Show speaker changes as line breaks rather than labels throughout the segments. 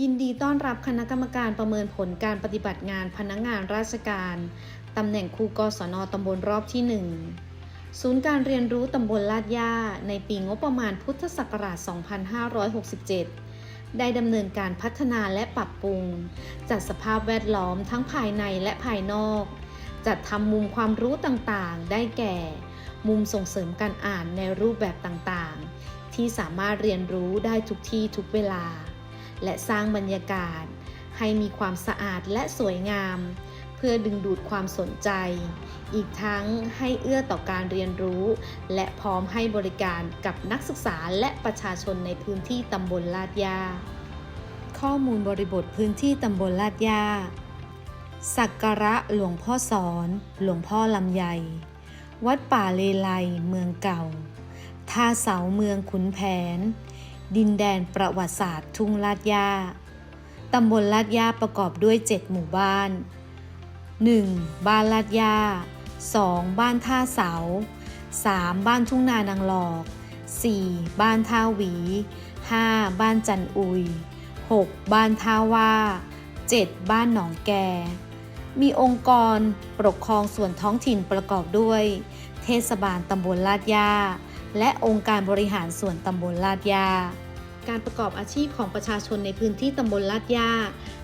ยินดีต้อนรับคณะกรรมการประเมินผลการปฏิบัติงานพนักงานราชการ ตำแหน่งครูกศนตำบลรอบที่ 1 ศูนย์การเรียนรู้ตำบลลาดย่า ในปีงบประมาณพุทธศักราช 2567 ได้ดำเนินการพัฒนาและปรับปรุง จัดสภาพแวดล้อมทั้งภายในและภายนอก จัดทำมุมความรู้ต่างๆ ได้แก่ มุมส่งเสริมการอ่านในรูปแบบต่างๆ ที่สามารถเรียนรู้ได้ทุกที่ทุกเวลา และสร้างบรรยากาศ ให้มีความสะอาดและสวยงาม เพื่อดึงดูดความสนใจ อีกทั้งให้เอื้อต่อการเรียนรู้ และพร้อมให้บริการกับนักศึกษาและประชาชนในพื้นที่ตำบลลาดยา ข้อมูลบริบทพื้นที่ตำบลลาดยาสักการะหลวงพ่อสอน หลวงพ่อลำไย วัดป่าเลไลเมืองเก่า ท่าเสาเมืองขุนแผน ดินแดนประวัติศาสตร์ ทุ่งลาดย่าตำบลลาดย่าประกอบด้วย 7 หมู่บ้าน 1. บ้านลาดย่า 2. บ้านท่าเสา 3. บ้านทุ่งนานางหลอก 4. บ้านท่าหวี 5. บ้านจันอุย 6. บ้านท่าว่า 7. บ้านหนองแก มีองค์กรปกครองส่วนท้องถิ่นประกอบด้วย เทศบาลตำบลลาดย่าและองค์การบริหารส่วนตำบลลาดยา การประกอบอาชีพของประชาชนในพื้นที่ตำบลลาดย่า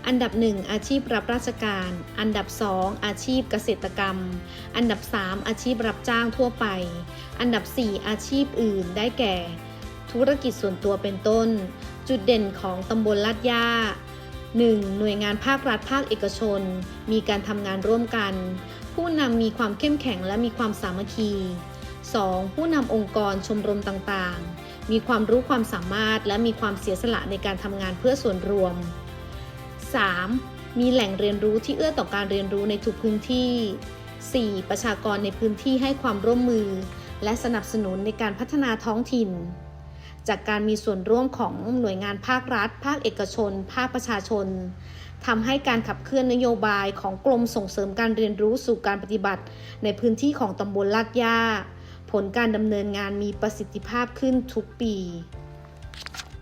อันดับ 1 อาชีพรับราชการ อันดับ 2 อาชีพเกษตรกรรม อันดับ 3 อาชีพรับจ้างทั่วไป อันดับ 4 อาชีพอื่นได้แก่ ธุรกิจส่วนตัวเป็นต้น จุดเด่นของตำบลลาดย่า 1. หน่วยงานภาครัฐภาคเอกชน มีการทำงานร่วมกัน ผู้นำมีความเข้มแข็งและมีความสามัคคี 2. ผู้นำองค์กรชมรมต่างๆ มีความรู้ความสามารถ และมีความเสียสละในการทำงานเพื่อส่วนรวม 3. มีแหล่งเรียนรู้ที่เอื้อต่อการเรียนรู้ในทุกพื้นที่ 4. ประชากรในพื้นที่ให้ความร่วมมือ และสนับสนุนในการพัฒนาท้องถิ่น จากการมีส่วนร่วมของหน่วยงานภาครัฐ ภาคเอกชน ภาคประชาชนทำให้การขับเคลื่อนนโยบายของกรมส่งเสริมการเรียนรู้สู่การปฏิบัติ ในพื้นที่ของตำบลลาดย่า ผลการดำเนินงานมีประสิทธิภาพขึ้นทุกปี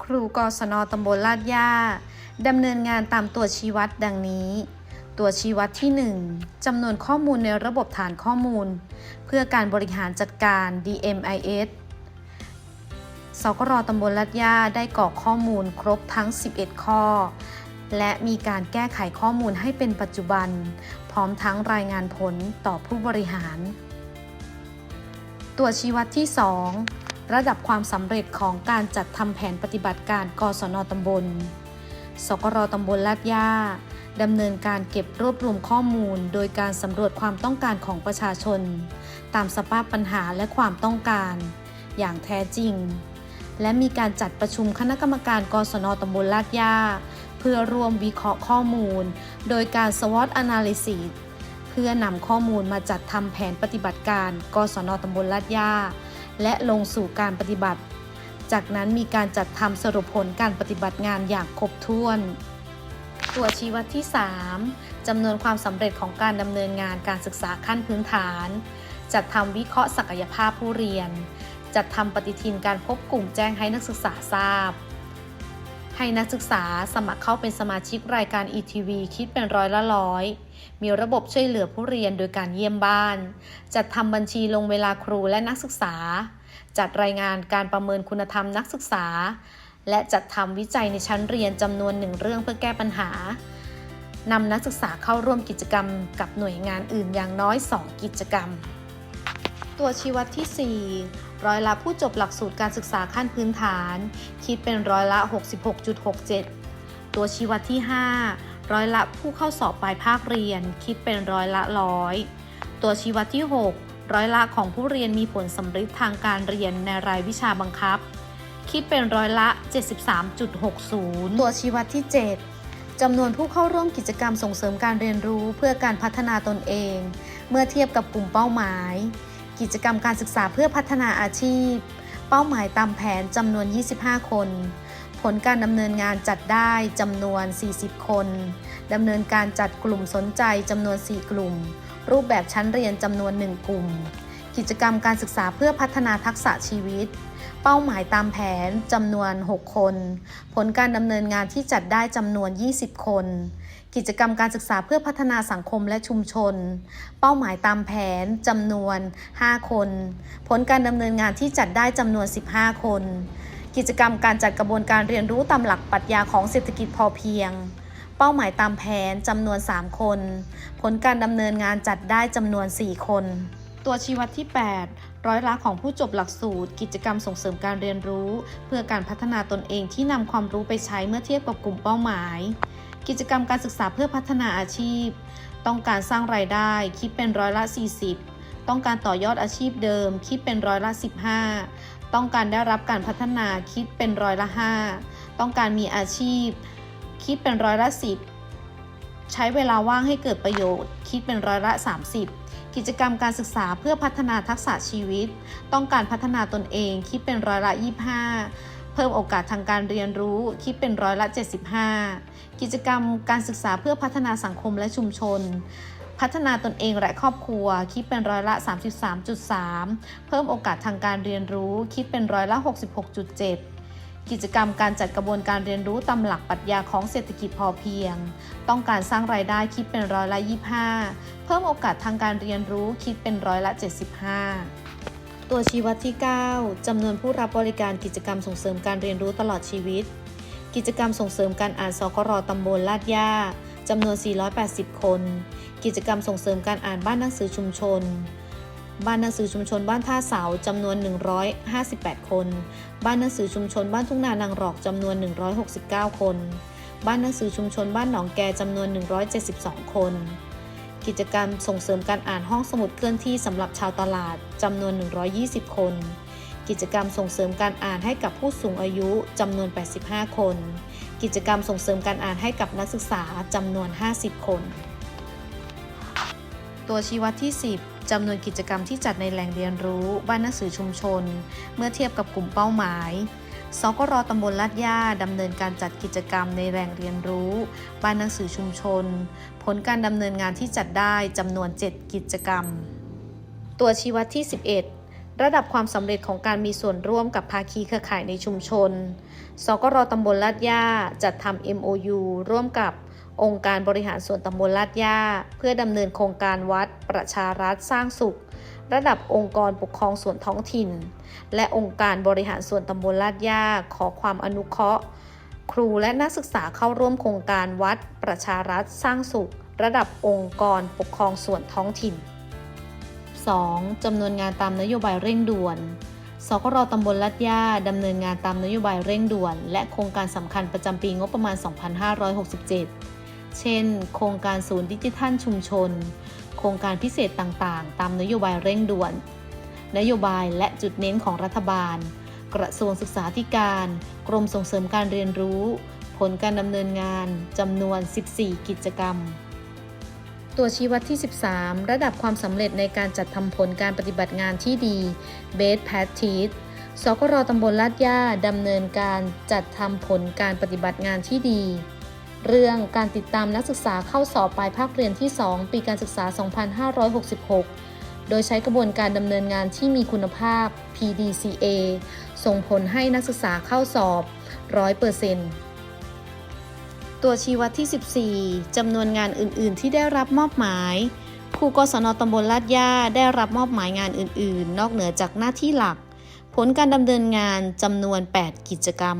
ครูกศนตำบลลาดย่าดำเนินงานตามตัวชี้วัดดังนี้ ตัวชี้วัดที่ 1จำนวนข้อมูลในระบบฐานข้อมูล เพื่อการบริหารจัดการ DMIS สกรตำบลลาดย่าได้กรอกข้อมูลครบทั้ง 11 ข้อ และมีการแก้ไขข้อมูลให้เป็นปัจจุบัน พร้อมทั้งรายงานผลต่อผู้บริหาร ตัวชี้วัดที่ 2 ระดับความสำเร็จของการจัดทำแผนปฏิบัติการกศนตำบล สกรตำบลลาดย่าดำเนินการเก็บรวบรวมข้อมูล โดยการสำรวจความต้องการของประชาชน ตามสภาพปัญหาและความต้องการ อย่างแท้จริง และมีการจัดประชุมคณะกรรมการกศนตำบลลาดย่าเพื่อร่วมวิเคราะห์ข้อมูล โดยการ SWOT Analysis พื่อนำข้อมูลมาจัดทำแผนปฏิบัติการ กศนตำบลลาดยาและลงสู่การปฏิบัติ จากนั้นมีการจัดทำสรุปผลการปฏิบัติงานอย่างครบถ้วน ตัวชี้วัดที่ 3จำนวนความสำเร็จของการดำเนินงานการศึกษาขั้นพื้นฐาน จัดทำวิเคราะห์ศักยภาพผู้เรียน จัดทำปฏิทินการพบกลุ่มแจ้งให้นักศึกษาทราบให้นักศึกษาสมัครเข้าเป็นสมาชิกรายการ ETV คิดเป็นร้อยละร้อย มีระบบช่วยเหลือผู้เรียนโดยการเยี่ยมบ้าน จัดทำบัญชีลงเวลาครูและนักศึกษา จัดรายงานการประเมินคุณธรรมนักศึกษา และจัดทำวิจัยในชั้นเรียนจำนวนหนึ่งเรื่องเพื่อแก้ปัญหานำนักศึกษาเข้าร่วมกิจกรรมกับหน่วยงานอื่นอย่างน้อย 2 กิจกรรม ตัวชี้วัดที่ 4 ร้อยละผู้จบหลักสูตรการศึกษาขั้นพื้นฐาน คิดเป็นร้อยละ 66.67 ตัวชี้วัดที่ 5 ร้อยละผู้เข้าสอบปลายภาคเรียน คิดเป็นร้อยละร้อย ตัวชี้วัดที่ 6 ร้อยละของผู้เรียนมีผลสำฤทธิ์ทางการเรียนในรายวิชาบังคับ คิดเป็นร้อยละ 73.60 ตัวชี้วัดที่ 7จำนวนผู้เข้าร่วมกิจกรรมส่งเสริมการเรียนรู้เพื่อการพัฒนาตนเอง เมื่อเทียบกับกลุ่มเป้าหมาย กิจกรรมการศึกษาเพื่อพัฒนาอาชีพ เป้าหมายตามแผนจำนวน 25 คน ลการดำเนินงานจัดได้จำนวน 40 คนดำเนินการจัดกลุ่มสนใจจำนวน 4 กลุ่ม รูปแบบชั้นเรียนจำนวน 1 กลุ่ม กิจกรรมการศึกษาเพื่อพัฒนาทักษะชีวิต เป้าหมายตามแผนจำนวน 6 คน ผลการดำเนินงานที่จัดได้จำนวน 20 คน กิจกรรมการศึกษาเพื่อพัฒนาสังคมและชุมชน เป้าหมายตามแผนจำนวน 5 คน ผลการดำเนินงานที่จัดได้จำนวน 15 คน กิจกรรมการจัดกระบวนการเรียนรู้ตามหลักปรัชญาของเศรษฐกิจพอเพียง เป้าหมายตามแผนจำนวน 3 คน ผลการดำเนินงานจัดได้จำนวน 4 คน ตัวชี้วัดที่ 8 ร้อยละของผู้จบหลักสูตร กิจกรรมส่งเสริมการเรียนรู้ เพื่อการพัฒนาตนเองที่นำความรู้ไปใช้เมื่อเทียบกับกลุ่มเป้าหมาย กิจกรรมการศึกษาเพื่อพัฒนาอาชีพ ต้องการสร้างรายได้คิดเป็นร้อยละ 40ต้องการต่อยอดอาชีพเดิม คิดเป็นร้อยละ 15 ต้องการได้รับการพัฒนาคิดเป็นร้อยละ5ต้องการมีอาชีพ คิดเป็นร้อยละ 10 ใช้เวลาว่างให้เกิดประโยชน์ คิดเป็นร้อยละ 30 กิจกรรมการศึกษาเพื่อพัฒนาทักษะชีวิต ต้องการพัฒนาตนเอง คิดเป็นร้อยละ 25 เพิ่มโอกาสทางการเรียนรู้ คิดเป็นร้อยละ 75 กิจกรรมการศึกษาเพื่อพัฒนาสังคมและชุมชน พัฒนาตนเองและครอบครัว คิดเป็นร้อยละ 33.3 เพิ่มโอกาสทางการเรียนรู้ คิดเป็นร้อยละ 66.7 กิจกรรมการจัดกระบวนการเรียนรู้ตามหลักปรัชญาของเศรษฐกิจพอเพียง ต้องการสร้างรายได้คิดเป็นร้อยละ 25 เพิ่มโอกาสทางการเรียนรู้คิดเป็นร้อยละ 75ตัวชี้วัดที่ 9จำนวนผู้รับบริการกิจกรรมส่งเสริมการเรียนรู้ตลอดชีวิต กิจกรรมส่งเสริมการอ่านสกรตำบลลาดย่า จำนวน 480 คน กิจกรรมส่งเสริมการอ่านบ้านหนังสือชุมชน บ้านหนังสือชุมชนบ้านท่าเสาจำนวน 158 คน บ้านหนังสือชุมชนบ้านทุ่งนานางรอกจำนวน 169 คน บ้านหนังสือชุมชนบ้านหนองแกจำนวน 172 คน กิจกรรมส่งเสริมการอ่านห้องสมุดเคลื่อนที่สำหรับชาวตลาดจำนวน 120 คน กิจกรรมส่งเสริมการอ่านให้กับผู้สูงอายุจำนวน 85 คน กิจกรรมส่งเสริมการอ่านให้กับนักศึกษาจำนวน 50 คน ตัวชี้วัดที่ 10จำนวนกิจกรรมที่จัดในแหล่งเรียนรู้บ้านหนังสือชุมชน เมื่อเทียบกับกลุ่มเป้าหมายสกรตำบลลาดย่าดำเนินการจัดกิจกรรมในแหล่งเรียนรู้ บ้านหนังสือชุมชน ผลการดำเนินงานที่จัดได้จำนวน 7 กิจกรรม ตัวชี้วัดที่ 11 ระดับความสำเร็จของการมีส่วนร่วมกับภาคีเครือข่ายในชุมชน สกรตำบลลาดย่าจัดทำ MOU ร่วมกับองค์การบริหารส่วนตำบลลาดย่าเพื่อดำเนินโครงการวัด ประชารัฐสร้างสุข ระดับองค์กรปกครองส่วนท้องถิ่น และองค์การบริหารส่วนตำบลลาดย่าขอความอนุเคราะห์ ครูและนักศึกษาเข้าร่วมโครงการวัด ประชารัฐสร้างสุข ระดับองค์กรปกครองส่วนท้องถิ่น 2. จำนวนงานตามนโยบายเร่งด่วน สกรตำบลลัดย่าดำเนินงานตามนโยบายเร่งด่วน และโครงการสำคัญประจำปีงบประมาณ 2567 เช่น โครงการศูนย์ดิจิทัลชุมชน โครงการพิเศษต่างๆ ตามนโยบายเร่งด่วน นโยบายและจุดเน้นของรัฐบาล กระทรวงศึกษาธิการ กรมส่งเสริมการเรียนรู้ ผลการดำเนินงานจำนวน 14 กิจกรรม ตัวชี้วัดที่ 13 ระดับความสำเร็จในการจัดทำผลการปฏิบัติงานที่ดี Best Practice สกรตำบลลาดย่าดำเนินการจัดทำผลการปฏิบัติงานที่ดี เรื่องการติดตามนักศึกษาเข้าสอบปลายภาคเรียนที่ 2 ปีการศึกษา 2566 โดยใช้กระบวนการดำเนินงานที่มีคุณภาพ PDCA ส่งผลให้นักศึกษาเข้าสอบ 100% ตัวชี้วัดที่ 14 จำนวนงานอื่น ๆ ที่ได้รับมอบหมาย ครูกศนตำบลลาดย่าได้รับมอบหมายงานอื่น ๆ นอกเหนือจากหน้าที่หลัก ผลการดำเนินงานจำนวน 8 กิจกรรม